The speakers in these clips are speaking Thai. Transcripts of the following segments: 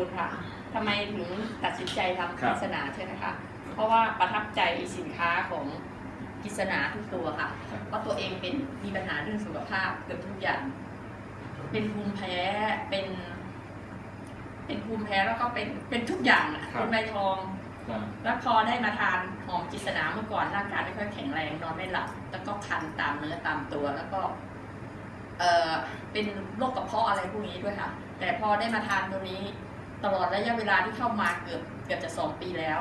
บูรณ์ค่ะทำไมถึงตัดสินใจทำครักิบษณาใช่ไหมคะ เพราะว่าประทับใจสินค้าของกิษณาทุกตัวค่ะครับเพราะตัวเองเป็นมีปัญหาเรื่องสุขภาพเกือบทุกอย่าง เป็นภูมิแพ้เป็น เป็นภูมิแพ้แล้วก็เป็นเป็นทุกอย่างอะครับเป็นใบทองครับแล้วพอได้มาทานหอมกิษณาเมื่อก่อนร่างกายไม่ค่อยแข็งแรงนอนไม่หลับ แล้วก็คันตามเนื้อตามตัวแล้วก็ เอ่อเป็นโรคกระเพาะอะไรพวกนี้ด้วยค่ะ แต่พอได้มาทานตัวนี้ ตลอดระยะเวลาที่เข้ามาเกือบเกือบจะสองปีแล้ว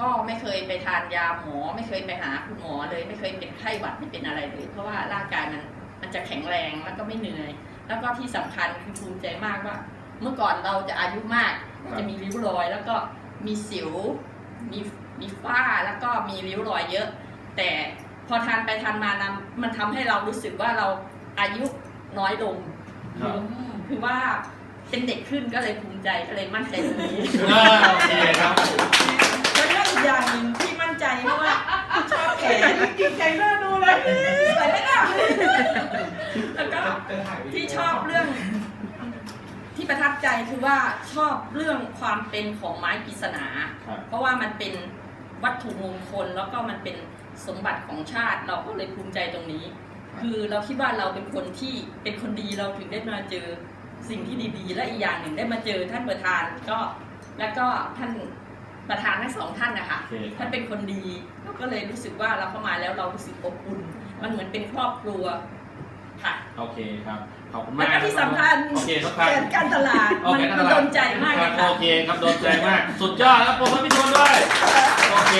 ก็ไม่เคยไปทานยาหมอ ไม่เคยไปหาคุณหมอเลย ไม่เคยเป็นไข้หวัดไม่เป็นอะไรเลย เพราะว่าร่างกายมันมันจะแข็งแรงแล้วก็ไม่เหนื่อย แล้วก็ที่สำคัญคือภูมิใจมากว่า เมื่อก่อนเราจะอายุมากเราจะมีริ้วรอย แล้วก็มีสิวมีมีฝ้าแล้วก็มีริ้วรอยเยอะ แต่พอทานไปทานมานะมันทำให้เรารู้สึกว่าเราอายุน้อยลงครับอืมคือว่า เป็นเด็กขึ้นก็เลยภูมิใจก็เลยมั่นใจตรงนี้อ่าโอเคครับแล้วก็อีกอย่างหนึ่งที่มั่นใจเพราะว่าชอบแขนจริงใจน่าดูเลยสวยไหมล่ะแล้วก็ที่ชอบเรื่อง ที่ประทับใจคือว่าชอบเรื่องความเป็นของไม้ปริศนาครับเพราะว่ามันเป็นวัตถุมงคลแล้วก็มันเป็นสมบัติของชาติเราก็เลยภูมิใจตรงนี้ คือเราคิดว่าเราเป็นคนที่เป็นคนดีเราถึงได้มาเจอ สิ่งที่ดีๆ และอีกอย่างหนึ่งได้มาเจอท่านประธานก็แล้วก็ท่านประธานทั้งสองท่านนะคะ โอเคครับ ท่านเป็นคนดีเราก็เลยรู้สึกว่าเราเข้ามาแล้วเรารู้สึกอบอุ่น มันเหมือนเป็นครอบครัวค่ะ โอเคครับขอบคุณแล้มาวกก็ที่สำคัญโอเคครับแผนการตลาดโอมันเคมันโดนใจมากคเลรับยค่ะ โอเคครับโดนใจมาก สุดยอดครับผมพี่ชนด้วย โอเค